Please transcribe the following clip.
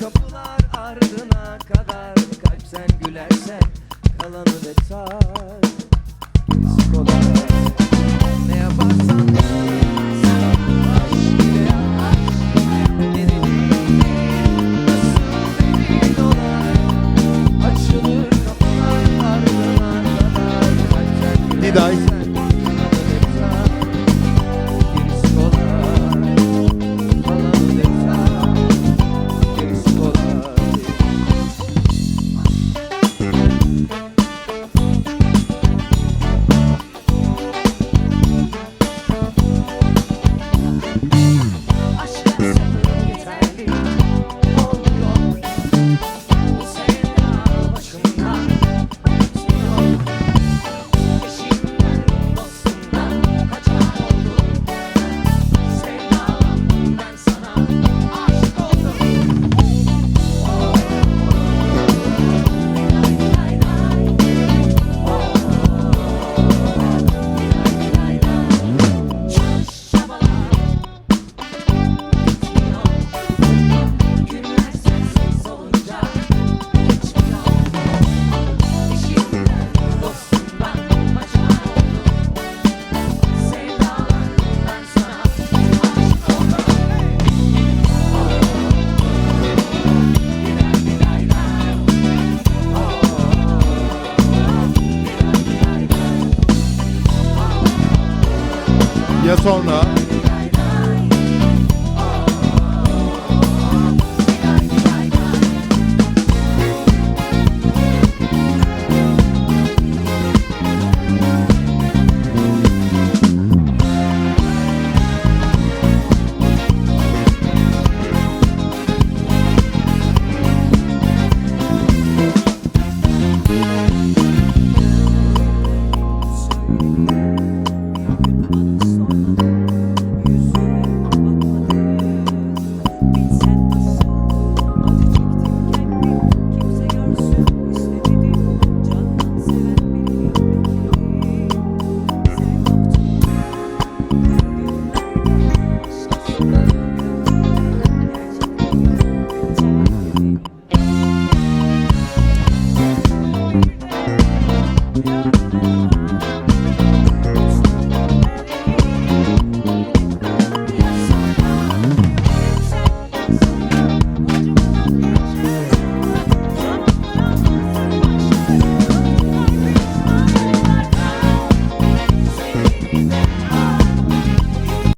Kapılar ardına kadar Kalp sen gülersen kalanı da tar. ya sonra?